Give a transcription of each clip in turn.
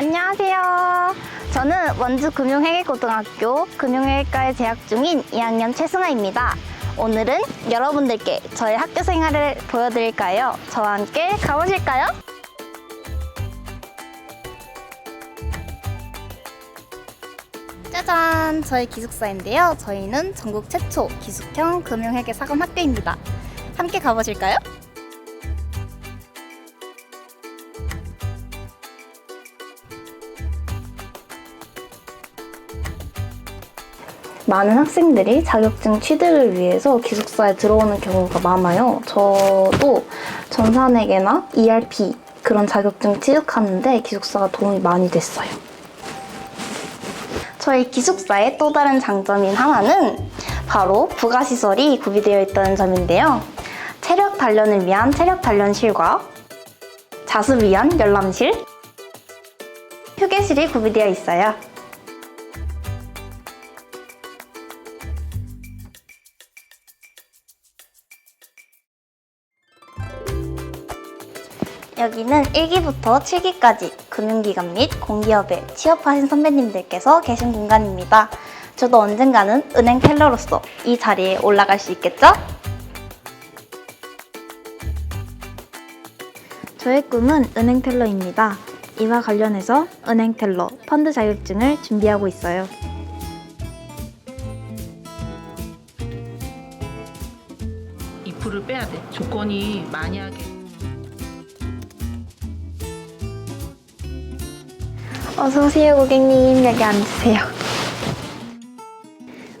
안녕하세요. 저는 원주 금융회계고등학교 금융회계과에 재학 중인 2학년 최승아입니다. 오늘은 여러분들께 저의 학교 생활을 보여드릴까요? 저와 함께 가보실까요? 짜잔! 저희 기숙사인데요. 저희는 전국 최초 기숙형 금융회계 사범 학교입니다. 함께 가보실까요? 많은 학생들이 자격증 취득을 위해서 기숙사에 들어오는 경우가 많아요. 저도 전산회계나 ERP 그런 자격증 취득하는데 기숙사가 도움이 많이 됐어요. 저희 기숙사의 또 다른 장점인 하나는 바로 부가시설이 구비되어 있다는 점인데요. 체력 단련을 위한 체력 단련실과 자습 위한 열람실, 휴게실이 구비되어 있어요. 여기는 1기부터 7기까지 금융기관 및 공기업에 취업하신 선배님들께서 계신 공간입니다. 저도 언젠가는 은행 텔러로서 이 자리에 올라갈 수 있겠죠? 저의 꿈은 은행 텔러입니다. 이와 관련해서 은행 텔러 펀드 자격증을 준비하고 있어요. 이 풀을 빼야 돼. 조건이 만약에 어서 오세요, 고객님. 여기 앉으세요.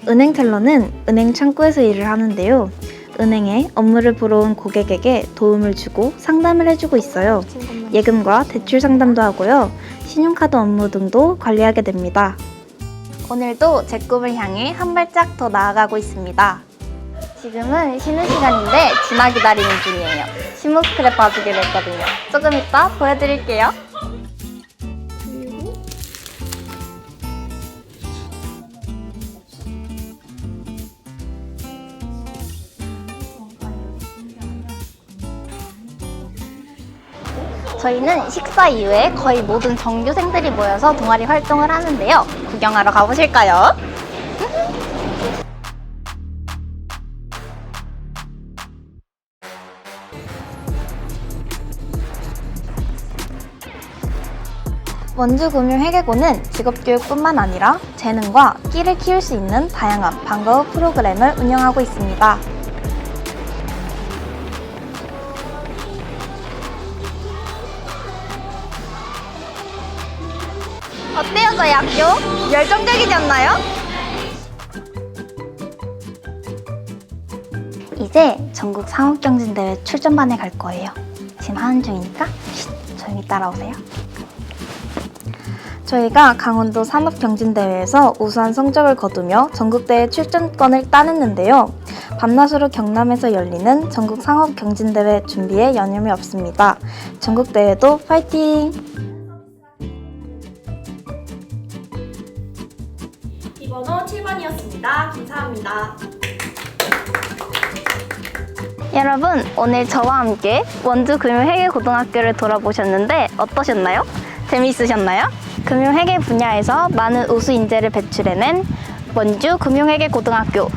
은행 텔러는 은행 창구에서 일을 하는데요. 은행에 업무를 보러 온 고객에게 도움을 주고 상담을 해주고 있어요. 예금과 대출 상담도 하고요. 신용카드 업무 등도 관리하게 됩니다. 오늘도 제 꿈을 향해 한 발짝 더 나아가고 있습니다. 지금은 쉬는 시간인데 진화 기다리는 중이에요. 시무스크랩 봐주기로 했거든요. 조금 이따 보여드릴게요. 저희는 식사 이후에 거의 모든 정규생들이 모여서 동아리 활동을 하는데요. 구경하러 가보실까요? 원주금융 회계고는 직업교육뿐만 아니라 재능과 끼를 키울 수 있는 다양한 방과후 프로그램을 운영하고 있습니다. 어때요, 저희 학교? 열정적이지 않나요? 이제 전국 상업 경진대회 출전반에 갈 거예요. 지금 하는 중이니까 쉿, 조용히 따라오세요. 저희가 강원도 산업경진대회에서 우수한 성적을 거두며 전국대회 출전권을 따냈는데요. 밤낮으로 경남에서 열리는 전국 상업경진대회 준비에 여념이 없습니다. 전국대회도 파이팅! 번호 7번이었습니다. 감사합니다. 여러분, 오늘 저와 함께 원주 금융회계고등학교를 돌아보셨는데 어떠셨나요? 재미있으셨나요? 금융회계 분야에서 많은 우수 인재를 배출해낸 원주 금융회계고등학교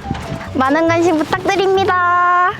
많은 관심 부탁드립니다.